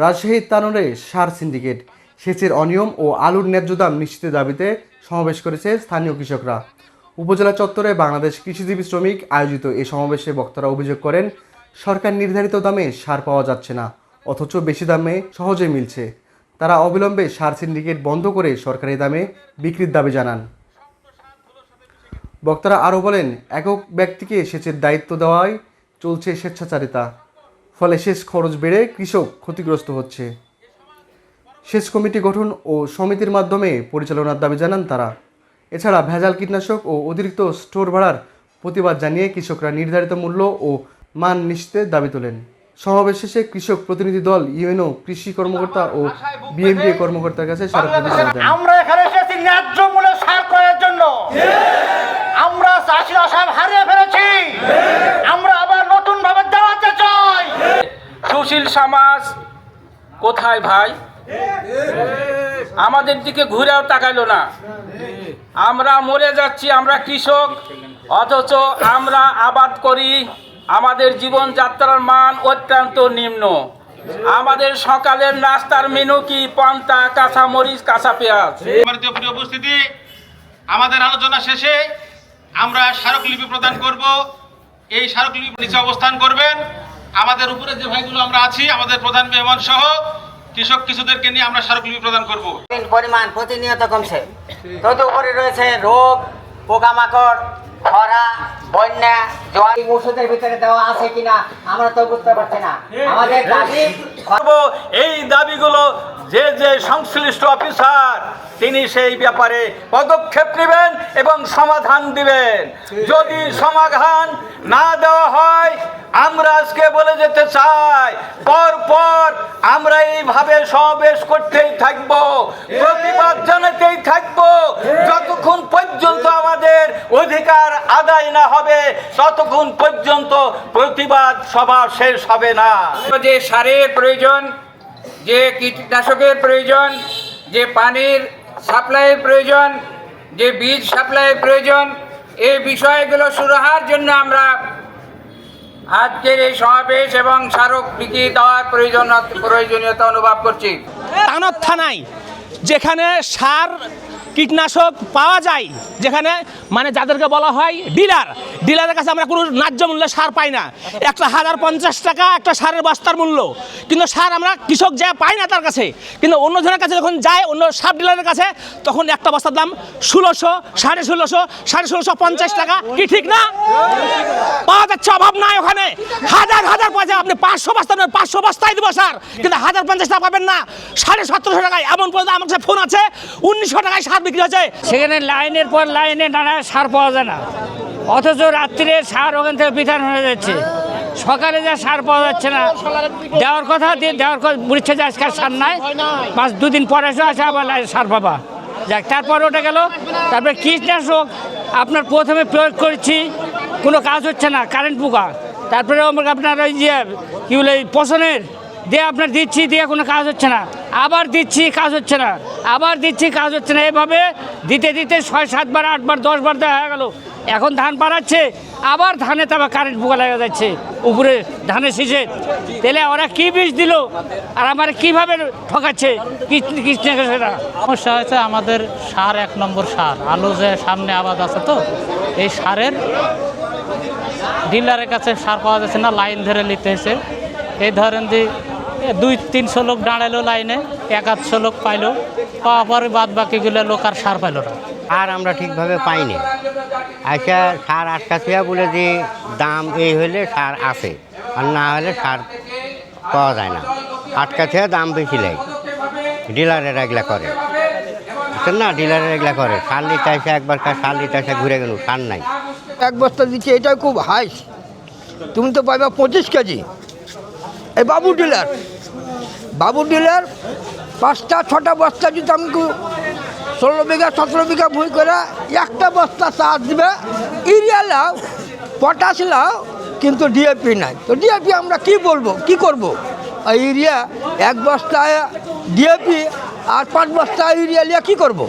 রাজশাহীর তানোরে সার সিন্ডিকেট। সেচের অনিয়ম ও আলুর ন্যায্য দাম নিশ্চিতের দাবিতে সমাবেশ করেছে স্থানীয় কৃষকরা। উপজেলা চত্বরে বাংলাদেশ কৃষিজীবী শ্রমিক আয়োজিত এই সমাবেশে বক্তারা অভিযোগ করেন, সরকার নির্ধারিত দামে সার পাওয়া যাচ্ছে না, অথচ বেশি দামে সহজে মিলছে। তারা অবিলম্বে সার সিন্ডিকেট বন্ধ করে সরকারি দামে বিক্রির দাবি জানান। বক্তারা আরও বলেন, একক ব্যক্তিকে সেচের দায়িত্ব দেওয়ায় চলছে স্বেচ্ছাচারিতা। ফলে সেচ খরচ বেড়ে কৃষক ক্ষতিগ্রস্ত হচ্ছে। সেচ কমিটি গঠন ও সমিতির মাধ্যমে পরিচালনার দাবি জানান তারা। এছাড়া ভেজাল কীটনাশক ও অতিরিক্ত স্টোর ভাড়ার প্রতিবাদ জানিয়ে কৃষকরা নির্ধারিত মূল্য ও মান নিশ্চিতের দাবি তোলেন। সমাবেশ শেষে কৃষক প্রতিনিধি দল, ইউএনও কৃষি কর্মকর্তা ও বিএমপিএ কর্মকর্তার কাছে আমরা এখানে এসেছি ন্যায্য মূল্যে সার ক্রয়ের জন্য আমরা চাষির আশা হারিয়ে ফেলেছি আমরা আবার নতুন ভাবে দাঁড়াতে চাই সুশীল সমাজ কোথায় ভাই? আমাদের দিকে ঘুরেও তাকাইলো না। আমরা মরে যাচ্ছি, আমরা কৃষক, অথচ আমরা আবাদ করি। আমাদের জীবনযাত্রার মান অত্যন্ত নিম্ন। আমাদের সকালের নাস্তার মেনু কি? পান্তা, কাঁচা মরিচ, কাঁচা পেঁয়াজ। উপস্থিতি, আমাদের আলোচনা শেষে আমরা স্মারকলিপি প্রদান করব। এই স্মারকলিপি নিচে অবস্থান করবেন। আমাদের উপরে যে ভাইগুলো আমরা আছি আমাদের প্রধান মেহমান সহ কৃষক কিছুদেরকে নিয়ে আমরা স্মারকলিপি প্রদান করব। পরিমাণ প্রতিনিয়ত কমছে। তত উপরে রয়েছে রোগ পোকামাকড় খরা বন্যা জল ওষুধের ভিতরে দেওয়া আছে কিনা আমরা তো বুঝতে পারছি না। আমাদের দাবি করব এই দাবিগুলো যে যে সংশ্লিষ্ট অফিসার, তিনি সেই ব্যাপারে পদক্ষেপ নেবেন এবং সমাধান দিবেন। যদি সমাধান না দেওয়া হয়, আমরা আজকে বলে যেতে চাই, পর পর আমরা এইভাবে সমাবেশ করতেই থাকব, প্রতিবাদ জানাতেই থাকব। যতক্ষণ পর্যন্ত আমাদের অধিকার আদায় না হবে, ততক্ষণ পর্যন্ত প্রতিবাদ সভা শেষ হবে না। যে সারের প্রয়োজন যে কীটনাশকের প্রয়োজন যে পানির সাপ্লাইয়ের প্রয়োজন যে বীজ সাপ্লাইয়ের প্রয়োজন এই বিষয়গুলো সুরাহার জন্য আমরা আজকের এই সমাবেশ এবং স্মারক বিক্রি দেওয়ার প্রয়োজন প্রয়োজনীয়তা অনুভব করছি থানায় যেখানে সার কীটনাশক পাওয়া যায়, যেখানে মানে যাদেরকে বলা হয় ডিলার। ডিলারের কাছে আমরা কোনো ন্যায্য মূল্যে সার পাই না। একটা হাজার পঞ্চাশ টাকা একটা সারের বস্তার মূল্য। কিন্তু সার আমরা কৃষক যা পাই না তার কাছে। কিন্তু অন্য জনের কাছে যখন যায়, অন্য সার ডিলারের কাছে, তখন একটা বস্তার দাম ষোলোশো, সাড়ে ষোলোশো সাড়ে ষোলোশো পঞ্চাশ টাকা। কি ঠিক না? পাওয়া যাচ্ছে, অভাব নাই ওখানে। হাজার হাজার পয়সা আপনি পাঁচশো বস্তা নেন পাঁচশো বস্তায় দেবো সার। কিন্তু হাজার পঞ্চাশ টাকা পাবেন না। সাড়ে সতেরোশো টাকায়, এমন পর্যন্ত আমার কাছে ফোন আছে, উনিশশো টাকায় সার বিক্রি হচ্ছে? সেখানে লাইনের পর লাইনে নানা সার পাওয়া যায় না। অথচ রাত্রে সার ওখান থেকে বিধান হয়ে যাচ্ছে। সকালে যা সার পাওয়া যাচ্ছে না। দেওয়ার কথা দিয়ে দেওয়ার কথা বুঝছে যে আজকাল সার নাই। পাঁচ দুদিন পরে এসে আসে আবার সার পাবা। যাক, তারপর ওটা গেল। তারপরে কীটনাশক আপনার প্রথমে প্রয়োগ করছি। কোনো কাজ হচ্ছে না, কারেন্ট পোকা। তারপরে আপনার ওই যে কী বলে, এই পচনের দিয়ে আপনার দিচ্ছি দিয়ে কোনো কাজ হচ্ছে না। আবার দিচ্ছি, কাজ হচ্ছে না। আবার দিচ্ছি, কাজ হচ্ছে না। এভাবে দিতে দিতে ছয় সাতবার আটবার দশবার দেওয়া হয়ে গেল। এখন ধান পাড়াচ্ছে, আবার ধানে তারপর কারেন্ট পোকা লেগে যাচ্ছে। উপরে ধানের শীষে। তাহলে ওরা কি বীজ দিল? আর আমার কীভাবে ঠকাচ্ছে? সমস্যা হয়েছে আমাদের সার এক নম্বর সার। আলু যে সামনে আবাদ আছে তো, এই সারের ডিলারের কাছে সার পাওয়া যাচ্ছে না, লাইন ধরে নিতে হয়েছে। এই ধরেন যে দুই তিনশো লোক দাঁড়াল লাইনে এক আধশো লোক পাইলো। পাওয়া পরে বাদ বাকিগুলো লোক আর সার পাইলো না। সার আমরা ঠিকভাবে পাইনি। আচ্ছা সার আটকাছিয়া বলে যে দাম এই হলে সার আসে আর না হলে সার পাওয়া যায় না। আটকাছিয়া দাম বেশি লাগে। ডিলারের এগুলা করে। না? ডিলারের এগুলা করে। সার নিতে আসে একবার সার নিতে আসে ঘুরে গেল সার নাই। এক বস্তা দিচ্ছে এটাই খুব হাই। তুমি তো পাইবা পঁচিশ কেজি। এই বাবু ডিলার। বাবু ডিলার পাঁচটা, ছটা বস্তা যদি আমি ষোলো বিঘা, সতেরো বিঘা ভুঁই করে একটা বস্তা চাষ দিবে। ইউরিয়া লাও, পটাশ লাও, কিন্তু ডিএপি নাই। তো ডিএপি আমরা কি বলব? কি করব? ইউরিয়া এক বস্তা ডিএপি আর পাঁচ বস্তা ইউরিয়া নিয়ে কী করব?